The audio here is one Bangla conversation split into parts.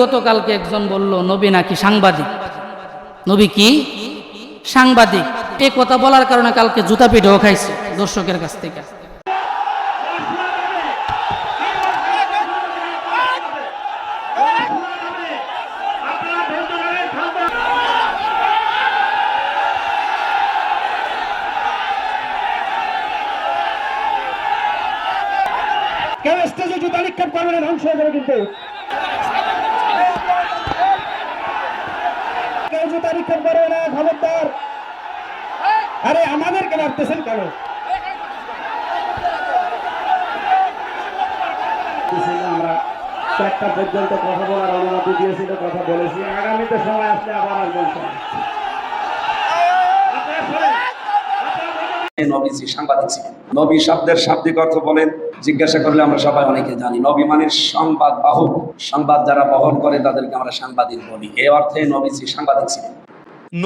গতকালকে একজন বলল, নবী নাকি সাংবাদিক? নবী কি? সাংবাদিক। এ কথা বলার কারণে কালকে জুতা পিঠেও খাইছে দর্শকের কাছ থেকে। ধ্বংস হয়ে যাবে কিন্তু। কেউ তারিখের নিক্ষেপ না, খবরদার। আরে, আমাদেরকে মারতেছেন কেন? আমরা চারটা পর্যন্ত কথা বলার অনুমতি কথা বলেছি। আগামীতে সময় আসলে আবার আসবেন সময়। নবীজি সাংবাদিক ছিলেন। নবী শব্দের শাব্দিক অর্থ বলেন, জিজ্ঞাসা করলে আমরা সবাই অনেকে জানি, নবী মানে সংবাদ সংবাদ যারা বহন করে তাদেরকে আমরা সাংবাদিক বলি। এই অর্থে নবীজি সাংবাদিক ছিলেন।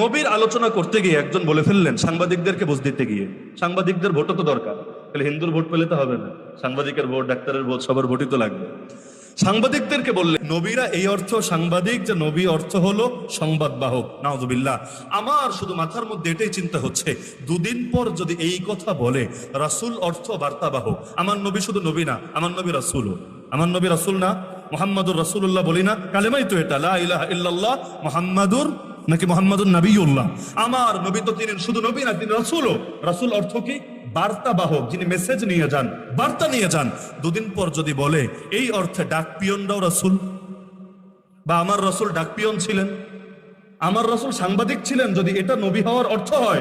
নবীর আলোচনা করতে গিয়ে একজন বলে ফেললেন, সাংবাদিকদেরকে বুঝ দিতে গিয়ে। সাংবাদিকদের ভোটও তো দরকার। তাহলে হিন্দুর ভোট পেলে তো হবে না। সাংবাদিকের ভোট, ডাক্তারের ভোট, সবার ভোটই তো লাগবে। সাংবাদিকদেরকে বললেন, নবীরা এই অর্থ সাংবাদিক, যে নবী অর্থ হলো সংবাদ বাহক নাউজুবিল্লাহ। আমার শুধু মাথার মধ্যে এটাই চিন্তা হচ্ছে, দুদিন পর যদি এই কথা বলে, রাসূল অর্থ বার্তাবাহক। আমার নবী শুধু নবী না, আমার নবী রাসূলও। আমার নবী রাসূল না, মোহাম্মদুর রাসূলুল্লাহ বলি না, কালেমাই তো এটা, লা ইলাহা ইল্লাল্লাহ, মোহাম্মদুর নাকি মোহাম্মদুর নবীউল্লাহ আমার নবী তো তিনি শুধু নবী না, তিনি রাসূলও। রাসূল অর্থ কি? বার্তা বাহক যিনি মেসেজ নিয়ে যান, বার্তা নিয়ে যান। দুদিন পর যদি বলে, এই অর্থে ডাক পিয়নরাও রসুল। বা, আমার রসুল ডাকপিয়ন ছিলেন। আমার রসুল সাংবাদিক ছিলেন। যদি এটা নবী হওয়ার অর্থ হয়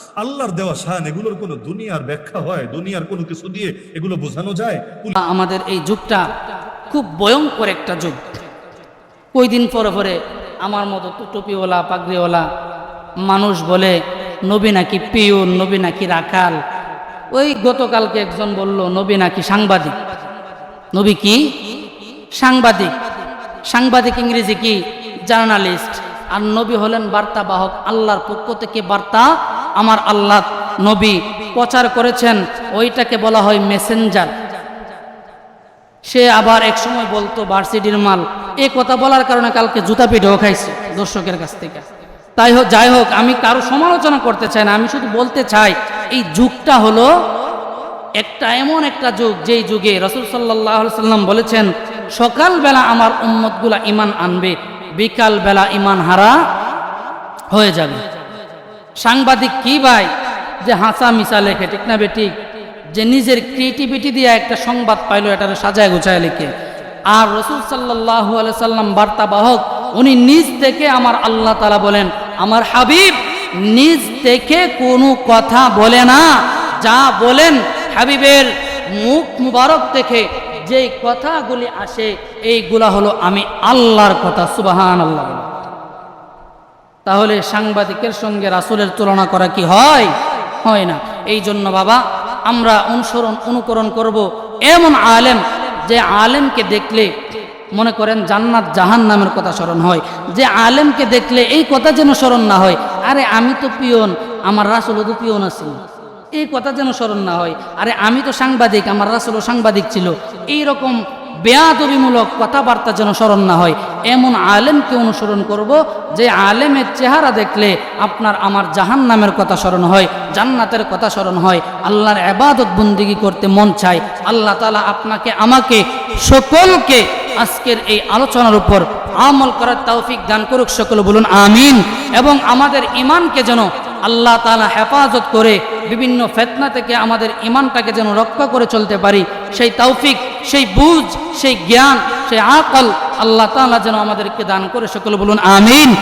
আল্লাহর দেওয়া শান, এগুলোর কোনো দুনিয়ার ব্যাখ্যা হয়, দুনিয়ার কোনো কিছু দিয়ে এগুলো বোঝানো যায়? আমাদের এই যুগটা খুব ভয়ঙ্কর একটা যুগ। কই দিন পরে পরে আমার মতো টুপিওয়ালা, পাগড়িওয়ালা মানুষ বলে, নবী নাকি পিউন নবী নাকি রাখাল? ওই গতকালকে একজন বলল, নবী নাকি সাংবাদিক? নবী কি? সাংবাদিক। সাংবাদিক ইংরেজি কি? জার্নালিস্ট। আর নবী হলেন বার্তাবাহক, আল্লাহর পক্ষ থেকে বার্তা আমার আল্লাহ নবী প্রচার করেছেন, ওইটাকে বলা হয় মেসেঞ্জার। সে আবার এক সময় বলতো, ভার্সিটির মাল। এই কথা বলার কারণে কালকে জুতা পিঠেও খাইছে দর্শকের কাছ থেকে। তাই হোক, যাই হোক, আমি কারও সমালোচনা করতে চাই না, আমি শুধু বলতে চাই, এই যুগটা হলো একটা এমন একটা যুগ, যেই যুগে রসুল সাল্লাহ সাল্লাম বলেছেন, সকালবেলা আমার উম্মতগুলা ইমান আনবে বিকাল বেলা ইমান হারা হয়ে যাবে। সাংবাদিক কি ভাই? যে হাসা মিশা লেখে, ঠিক না বেঠিক যে নিজের ক্রিয়েটিভিটি দিয়ে একটা সংবাদ পাইলো এটা সাজায় গুছায় লিখে। আর রসুল সাল্লাহ সাল্লাম বার্তাবাহক, উনি নিজ থেকে আমার আল্লাহ তালা বলেন, আমার হাবিব নিজ থেকে কোনো কথা বলে না। যা বলেন হাবিবের মুখ মুবারক থেকে যেই কথাগুলি আসে, এইগুলা হলো আমি আল্লাহর কথা সুবাহান আল্লাহ। তাহলে সাংবাদিকের সঙ্গে রাসুলের তুলনা করা কি হয়? হয় না। এই জন্য বাবা, আমরা অনুসরণ, অনুকরণ করব এমন আলেম যে আলেমকে দেখলে মনে করেন জান্নাত জাহান নামের কথা স্মরণ হয়। যে আলেমকে দেখলে এই কথা যেন স্মরণ না হয়, আরে আমি তো পিয়ন আমার রাসুলও তো পিয়ন আছে। এই কথা যেন স্মরণ না হয়, আরে আমি তো সাংবাদিক, আমার রাসুলও সাংবাদিক ছিল। এই রকম বেয়াদবিমূলক কথাবার্তা যেন স্মরণ না হয়। এমন আলেমকে অনুসরণ করব যে আলেমের চেহারা দেখলে আপনার আমার জাহান নামের কথা স্মরণ হয়, জান্নাতের কথা স্মরণ হয়। আল্লাহর এবাদত বন্দিগি করতে মন চায়। আল্লাহ তালা আপনাকে, আমাকে, সকলকে আজকের এই আলোচনার উপর আমল করার তৌফিক দান করুক সকল বলুন, আমিন। এবং আমাদের ইমানকে যেন আল্লাহ তালা হেফাজত করে বিভিন্ন ফেতনা থেকে আমাদের ইমানটাকে যেন রক্ষা করে চলতে পারি। সেই তৌফিক, সেই বুঝ, সেই জ্ঞান, সেই আকল আল্লাহ তালা যেন আমাদেরকে দান করে। সকল বলুন, আমিন।